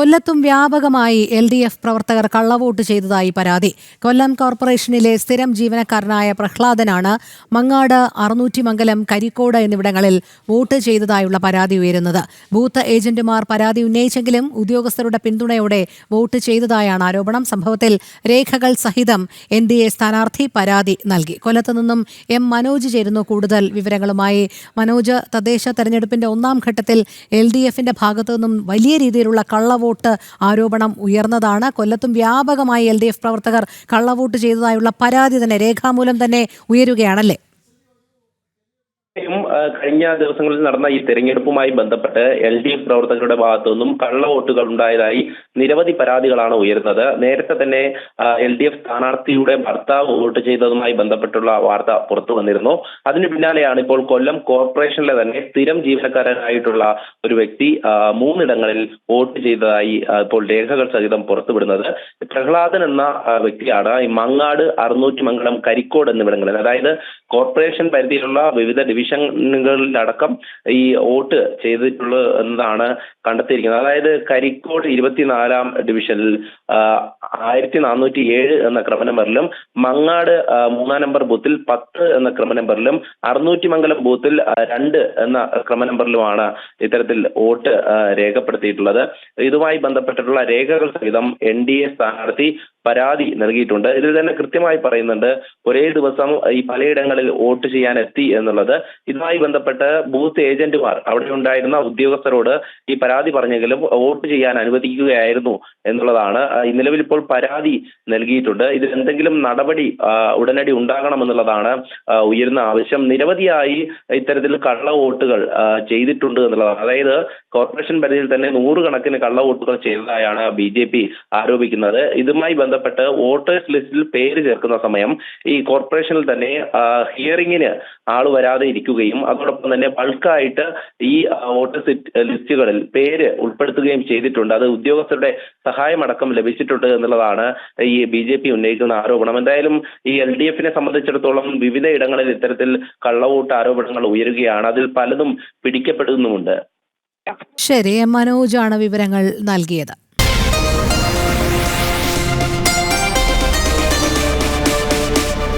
കൊല്ലത്തും വ്യാപകമായി L D F പ്രവർത്തകർ കള്ളവോട്ട് ചെയ്തതായി പരാതി. കൊല്ലം കോർപ്പറേഷനിലെ സ്ഥിരം ജീവനക്കാരനായ പ്രഹ്ലാദനാണ് മങ്ങാട് അറുന്നൂറ്റിമംഗലം കരിക്കോട് എന്നിവിടങ്ങളിൽ വോട്ട് ചെയ്തതായുള്ള പരാതി ഉയരുന്നത്. ബൂത്ത് ഏജന്റുമാർ പരാതി ഉന്നയിച്ചെങ്കിലും ഉദ്യോഗസ്ഥരുടെ പിന്തുണയോടെ വോട്ട് ചെയ്തതായാണ് ആരോപണം. സംഭവത്തിൽ രേഖകൾ സഹിതം എൻ ഡി എ സ്ഥാനാർത്ഥി പരാതി നൽകി. കൊല്ലത്ത് നിന്നും എം മനോജ് ചേരുന്നു. കൂടുതൽ വിവരങ്ങളുമായി മനോജ്. തദ്ദേശ തെരഞ്ഞെടുപ്പിന്റെ ഒന്നാം ഘട്ടത്തിൽ എൽ ഡി എഫിന്റെ ഭാഗത്തു നിന്നും വലിയ രീതിയിലുള്ള കള്ളവോട്ട് ആരോപണം ഉയർന്നതാണ്. കൊല്ലത്തും വ്യാപകമായി എൽ പ്രവർത്തകർ കള്ളവോട്ട് ചെയ്തതായുള്ള പരാതി തന്നെ രേഖാമൂലം തന്നെ ഉയരുകയാണല്ലേ? കഴിഞ്ഞ ദിവസങ്ങളിൽ നടന്ന ഈ തെരഞ്ഞെടുപ്പുമായി ബന്ധപ്പെട്ട് എൽ ഡി എഫ് പ്രവർത്തകരുടെ ഭാഗത്തു നിന്നും കള്ള വോട്ടുകൾ ഉണ്ടായതായി നിരവധി പരാതികളാണ് ഉയരുന്നത്. നേരത്തെ തന്നെ എൽ ഡി എഫ് സ്ഥാനാർത്ഥിയുടെ ഭർത്താവ് വോട്ട് ചെയ്തതുമായി ബന്ധപ്പെട്ടുള്ള വാർത്ത പുറത്തു വന്നിരുന്നു. അതിന് പിന്നാലെയാണ് ഇപ്പോൾ കൊല്ലം കോർപ്പറേഷനിലെ തന്നെ സ്ഥിരം ജീവനക്കാരനായിട്ടുള്ള ഒരു വ്യക്തി മൂന്നിടങ്ങളിൽ വോട്ട് ചെയ്തതായി ഇപ്പോൾ രേഖകൾ സഹിതം പുറത്തുവിടുന്നത്. പ്രഹ്ലാദൻ എന്ന വ്യക്തിയാണ്. ഈ മങ്ങാട് അറുന്നൂറ്റി മംഗളം കരിക്കോട് എന്നിവിടങ്ങളിൽ അതായത് കോർപ്പറേഷൻ പരിധിയിലുള്ള വിവിധ ഡിവിഷനുകളിലടക്കം ഈ വോട്ട് ചെയ്തിട്ടുള്ളത് എന്നതാണ് കണ്ടെത്തിയിരിക്കുന്നത്. അതായത് കരിക്കോട് ഇരുപത്തിനാലാം ഡിവിഷനിൽ ആയിരത്തി നാനൂറ്റി ഏഴ് എന്ന ക്രമ നമ്പറിലും മങ്ങാട് മൂന്നാം നമ്പർ ബൂത്തിൽ പത്ത് എന്ന ക്രമ നമ്പറിലും അറുന്നൂറ്റി മംഗലം ബൂത്തിൽ രണ്ട് എന്ന ക്രമ നമ്പറിലുമാണ് ഇത്തരത്തിൽ വോട്ട് രേഖപ്പെടുത്തിയിട്ടുള്ളത്. ഇതുമായി ബന്ധപ്പെട്ടിട്ടുള്ള രേഖകൾ സഹിതം എൻ ഡി എ സ്ഥാനാർത്ഥി പരാതി നൽകിയിട്ടുണ്ട്. ഇതിൽ തന്നെ കൃത്യമായി പറയുന്നുണ്ട് ഒരേ ദിവസം ഈ പലയിടങ്ങളിൽ വോട്ട് ചെയ്യാൻ എത്തി എന്നുള്ളത് ഇതുമായി ബന്ധപ്പെട്ട് ബൂത്ത് ഏജന്റുമാർ അവിടെ ഉണ്ടായിരുന്ന ഉദ്യോഗസ്ഥരോട് ഈ പരാതി പറഞ്ഞെങ്കിലും വോട്ട് ചെയ്യാൻ അനുവദിക്കുകയായിരുന്നു എന്നുള്ളതാണ്. നിലവിൽ ഇപ്പോൾ പരാതി നൽകിയിട്ടുണ്ട്. ഇതിൽ എന്തെങ്കിലും നടപടി ഉടനടി ഉണ്ടാകണമെന്നുള്ളതാണ് ഉയരുന്ന ആവശ്യം. നിരവധിയായി ഇത്തരത്തിൽ കള്ള വോട്ടുകൾ ചെയ്തിട്ടുണ്ട് എന്നുള്ളതാണ്. അതായത് കോർപ്പറേഷൻ പരിധിയിൽ തന്നെ നൂറുകണക്കിന് കള്ള വോട്ടുകൾ ചെയ്തതായാണ് ബി ജെ പി ആരോപിക്കുന്നത്. ഇതുമായി ബന്ധപ്പെട്ട് വോട്ടേഴ്സ് ലിസ്റ്റിൽ പേര് ചേർക്കുന്ന സമയം ഈ കോർപ്പറേഷനിൽ തന്നെ ഹിയറിംഗിന് ആൾ വരാതെ ഇരിക്കുകയും അതോടൊപ്പം തന്നെ ബൾക്കായിട്ട് ഈ വോട്ടർ ലിസ്റ്റുകളിൽ പേര് ഉൾപ്പെടുത്തുകയും ചെയ്തിട്ടുണ്ട്. അത് ഉദ്യോഗസ്ഥരുടെ സഹായമടക്കം ലഭിച്ചിട്ടുണ്ട് എന്നുള്ളതാണ് ഈ ബി ജെ പി ഉന്നയിക്കുന്ന ആരോപണം. എന്തായാലും ഈ എൽ ഡി എഫിനെ സംബന്ധിച്ചിടത്തോളം വിവിധ ഇടങ്ങളിൽ ഇത്തരത്തിൽ കള്ളവോട്ട് ആരോപണങ്ങൾ ഉയരുകയാണ്. അതിൽ പലതും പിടിക്കപ്പെടുന്നുമുണ്ട്. ശരി മനോജാണ് വിവരങ്ങൾ നൽകിയത്.